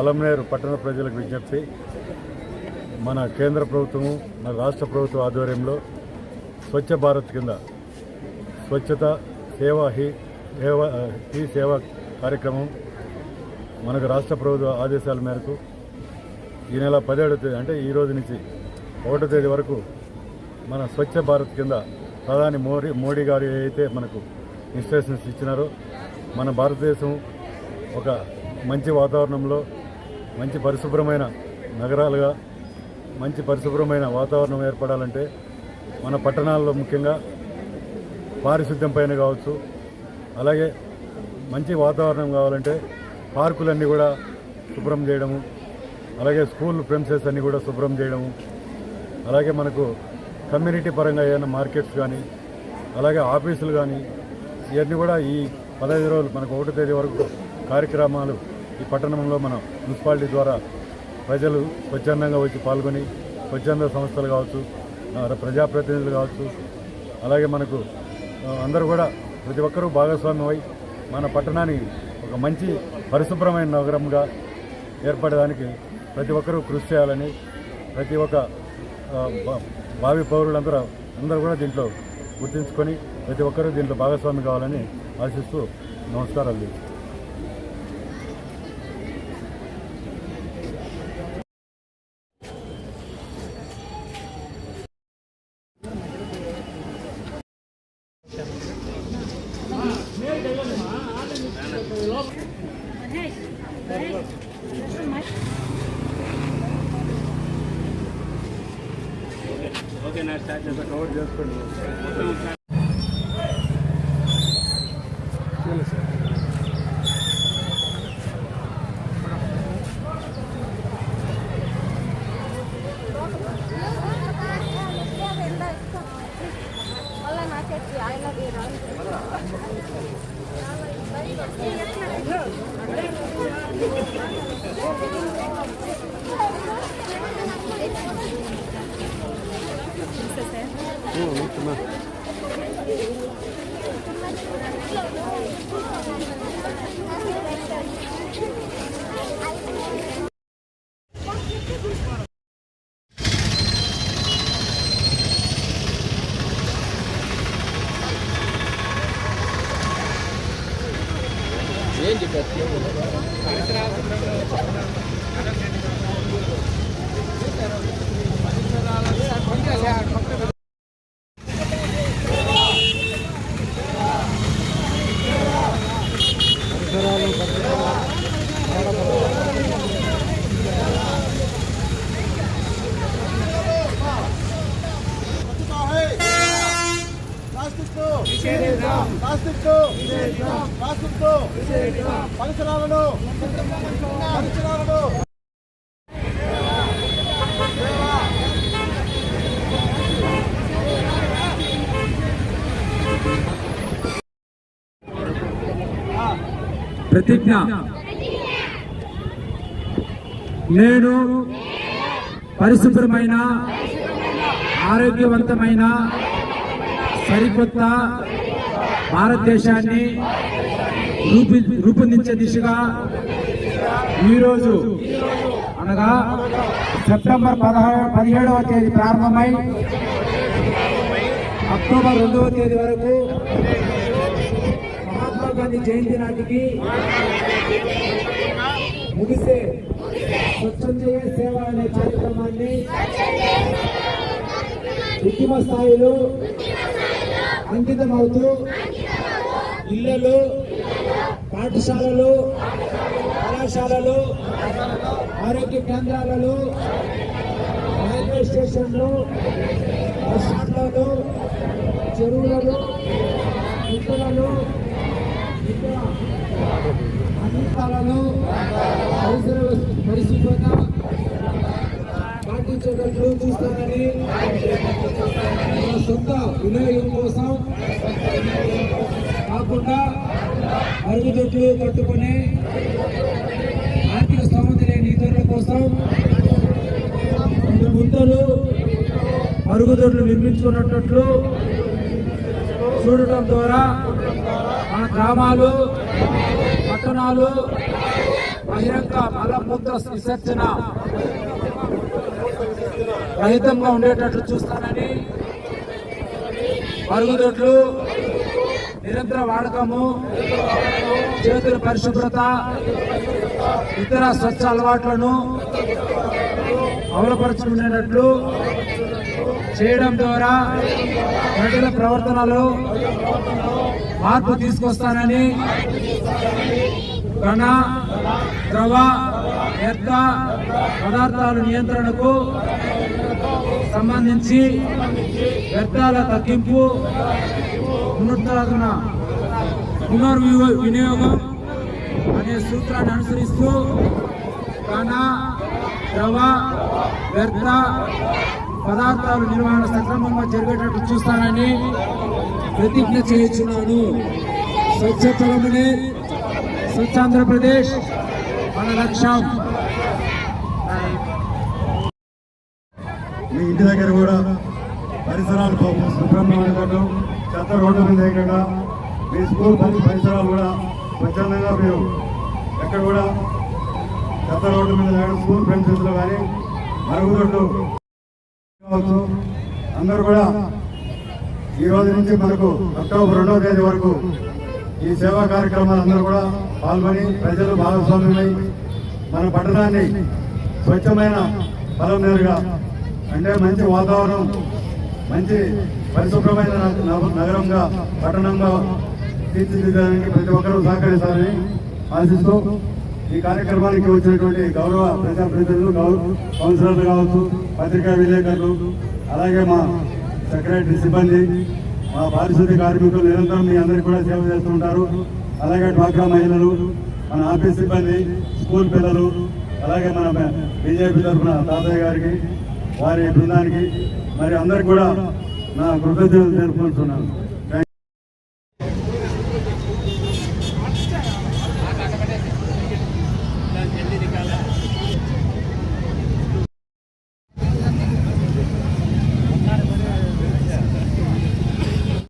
పలంనేరు పట్టణ ప్రజలకు విజ్ఞప్తి. మన కేంద్ర ప్రభుత్వము మన రాష్ట్ర ప్రభుత్వ ఆధ్వర్యంలో స్వచ్ఛ భారత్ కింద స్వచ్ఛత సేవా హీ సేవ హీ సేవ కార్యక్రమం మనకు రాష్ట్ర ప్రభుత్వ ఆదేశాల మేరకు ఈ నెల పదిహేడో తేదీ అంటే ఈ రోజు నుంచి ఒకటో తేదీ వరకు మన స్వచ్ఛ భారత్ కింద ప్రధాని మోడీ మోడీ గారు ఏదైతే మనకు ఇన్స్ట్రక్షన్స్ ఇచ్చినారో మన భారతదేశం ఒక మంచి వాతావరణంలో మంచి పరిశుభ్రమైన నగరాలుగా మంచి పరిశుభ్రమైన వాతావరణం ఏర్పడాలంటే మన పట్టణాల్లో ముఖ్యంగా పారిశుద్ధ్యం పైన కావచ్చు అలాగే మంచి వాతావరణం కావాలంటే పార్కులన్నీ కూడా శుభ్రం చేయడము అలాగే స్కూల్ ప్రిన్సెస్ అన్నీ కూడా శుభ్రం చేయడము అలాగే మనకు కమ్యూనిటీ పరంగా ఏదైనా మార్కెట్స్ కానీ అలాగే ఆఫీసులు కానీ ఇవన్నీ కూడా ఈ పదహైదు రోజులు మనకు ఒకటో తేదీ వరకు కార్యక్రమాలు ఈ పట్టణంలో మన మున్సిపాలిటీ ద్వారా ప్రజలు స్వచ్ఛందంగా వచ్చి పాల్గొని స్వచ్ఛంద సంస్థలు కావచ్చు ప్రజాప్రతినిధులు కావచ్చు అలాగే మనకు అందరూ కూడా ప్రతి ఒక్కరూ భాగస్వామ్యం అయి మన పట్టణాన్ని ఒక మంచి పరిశుభ్రమైన నగరంగా ఏర్పడడానికి ప్రతి ఒక్కరూ కృషి చేయాలని ప్రతి ఒక్క భావి పౌరులందరూ అందరూ కూడా దీంట్లో గుర్తించుకొని ప్రతి ఒక్కరూ దీంట్లో భాగస్వామి కావాలని ఆశిస్తూ నమస్కారాలు కవర్ చేసుకోండి Não, muito mais. Plastic plastic పరిసరాలను పరిసరాలను ప్రతిజ్ఞ. నేను పరిశుభ్రమైన ఆరోగ్యవంతమైన సరికొత్త భారతదేశాన్ని రూపొందించే దిశగా ఈరోజు అనగా సెప్టెంబర్ పదహారు పదిహేడవ తేదీ ప్రారంభమై అక్టోబర్ రెండవ తేదీ వరకు మహాత్మా గాంధీ జయంతి నాటికి ముగిసే స్వచ్ఛంద సేవ అనే కార్యక్రమాన్ని ఉద్యమ స్థాయిలో అంకితమవుతూ ఇళ్ళలో పాఠశాలలో కళాశాలలు ఆరోగ్య కేంద్రాలలో రైల్వే స్టేషన్లు బస్టాండ్లలో చెరువులలో ఇతరులలో అన్ని స్థలాల్లో పరిసర పరిశుభ్రత పాటించేటట్లు చూస్తానని సొంత వినియోగం కోసం కాకుండా అరుగుదొడ్లు కట్టుకుని కోసం గుంతలు మరుగుదొడ్లు నిర్మించుకున్నట్లు చూడటం ద్వారా మన గ్రామాలు పట్టణాలు బహిరంగ మలమూత్ర విసర్జన రహితంగా ఉండేటట్లు చూస్తానని మరుగుదొడ్లు నిరంతర వాడకము చేతుల పరిశుభ్రత ఇతర స్వచ్ఛ అలవాట్లను అమలుపరుచుకునేటట్లు చేయడం ద్వారా ప్రజల ప్రవర్తనలో మార్పు తీసుకొస్తానని ఘన ద్రవ వ్యర్థ పదార్థాల నియంత్రణకు సంబంధించి వ్యర్థాల తగ్గింపు పునరుద్ధరణ పునర్వినియోగం వినియోగం అనే సూత్రాన్ని అనుసరిస్తూ కణ ద్రవ వ్యర్థ పదార్థాల నిర్వహణ సక్రమంగా జరిగేటట్టు చూస్తానని ప్రతిజ్ఞ చేయించున్నాను. స్వచ్ఛతలమనే స్వచ్ఛ ఆంధ్రప్రదేశ్ మన లక్ష్యం మీ ఇంటి దగ్గర కూడా పరిసరాలు శుభ్రంగా ఉండటం చెత్త రోడ్డు మీద వేయకుండా మీ స్కూల్ పరిసరాలు కూడా స్వచ్ఛందంగా మేము ఎక్కడ కూడా చెత్త రోడ్డు మీద లేకుండా స్కూల్ ఫ్రెండ్స్లో కానీ మరుగుదొడ్లు కావచ్చు. అందరూ కూడా ఈ రోజు నుంచి మనకు అక్టోబర్ రెండవ తేదీ వరకు ఈ సేవా కార్యక్రమాలు అందరూ కూడా పాల్గొని ప్రజలు భాగస్వామ్యమై మన పట్టణాన్ని స్వచ్ఛమైన పొలం నేరుగా అంటే మంచి వాతావరణం మంచి పరిశుభ్రమైన నగరంగా పట్టణంగా తీర్చిదిద్దడానికి ప్రతి ఒక్కరూ సహకరిస్తారని ఆశిస్తూ ఈ కార్యక్రమానికి వచ్చినటువంటి గౌరవ ప్రజాప్రతినిధులు గౌరవ కౌన్సిలర్లు కావచ్చు పత్రికా విలేకరులు అలాగే మా సెక్రటరీ సిబ్బంది మా పారిశుద్ధ్య కార్మికులు నిరంతరం మీ అందరికీ కూడా సేవ చేస్తుంటారు అలాగే డ్వాక్రా మహిళలు మన ఆఫీస్ సిబ్బంది స్కూల్ పిల్లలు అలాగే మన బీజేపీ తరఫున తాతయ్య గారికి వారి బృందానికి మరి అందరికి కూడా నా కృతజ్ఞతలు తెలుపుకుంటున్నాను.